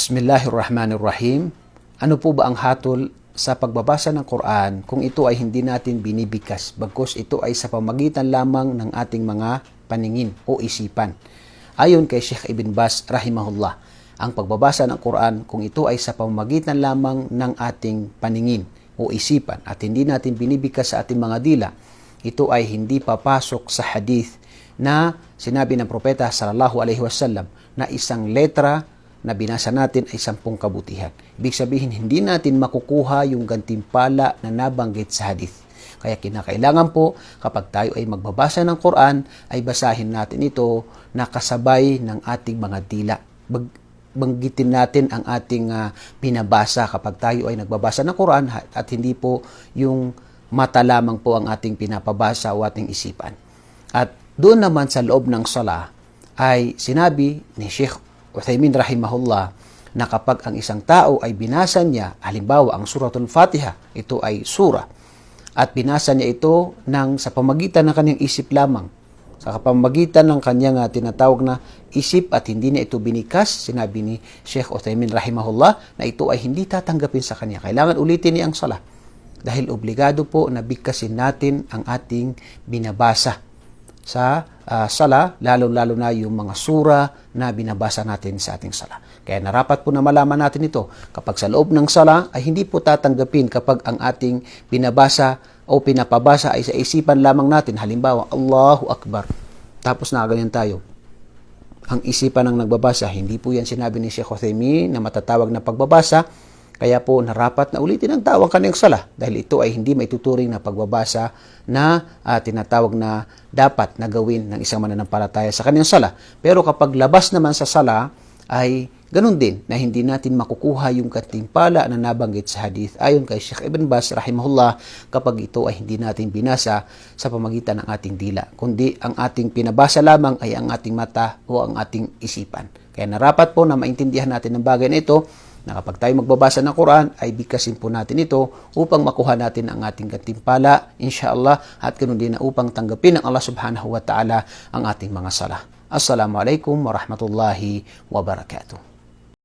Bismillahirrahmanirrahim. Ano po ba ang hatol sa pagbabasa ng Quran kung ito ay hindi natin binibikas bagkus ito ay sa pamagitan lamang ng ating mga paningin o isipan. Ayon kay Sheikh Ibn Bas rahimahullah, ang pagbabasa ng Quran kung ito ay sa pamamagitan lamang ng ating paningin o isipan at hindi natin binibikas sa ating mga dila, ito ay hindi papasok sa hadith na sinabi ng propeta sallallahu alaihi wasallam na isang letra na binasa natin ay sampung kabutihan. Ibig sabihin, hindi natin makukuha yung gantimpala na nabanggit sa hadith. Kaya kinakailangan po, kapag tayo ay magbabasa ng Quran, ay basahin natin ito na kasabay ng ating mga dila. Bag- banggitin natin ang ating uh, pinabasa kapag tayo ay nagbabasa ng Quran at hindi po yung mata lamang po ang ating pinapabasa o ating isipan. At doon naman sa loob ng sala ay sinabi ni Sheikh Uthaymin rahimahullah na kapag ang isang tao ay binasa niya, halimbawa ang suratul Fatiha, ito ay sura, at binasa niya ito ng sa pamagitan ng kanyang isip lamang, sa pamagitan ng kanyang uh, tinatawag na isip at hindi niya ito binikas, sinabi ni Sheikh Uthaymin rahimahullah na ito ay hindi tatanggapin sa kanya. Kailangan ulitin niya ang sala dahil obligado po na bigkasin natin ang ating binabasa sa uh, sala, lalo-lalo na yung mga sura na binabasa natin sa ating sala. Kaya narapat po na malaman natin ito. Kapag sa loob ng sala ay hindi po tatanggapin kapag ang ating binabasa o pinapabasa ay sa isipan lamang natin. Halimbawa, Allahu Akbar. Tapos na ganyan tayo. Ang isipan ng nagbabasa, hindi po yan sinabi ni Sheikh Uthaymeen na matatawag na pagbabasa, kaya po narapat na ulitin ang tawag kanyang sala dahil ito ay hindi maituturing na pagbabasa na uh, tinatawag na dapat na gawin ng isang mananampalataya sa kanyang sala. Pero kapag labas naman sa sala ay ganun din na hindi natin makukuha yung katimpala na nabanggit sa hadith ayon kay Sheikh Ibn Bas rahimahullah kapag ito ay hindi natin binasa sa pamagitan ng ating dila kundi ang ating pinabasa lamang ay ang ating mata o ang ating isipan. Kaya narapat po na maintindihan natin ang bagay na ito na kapag tayo magbabasa ng Quran ay bigkasin po natin ito upang makuha natin ang ating gantimpala insyaAllah at ganun din na upang tanggapin ng Allah subhanahu wa ta'ala ang ating mga sala. Assalamualaikum warahmatullahi wabarakatuh.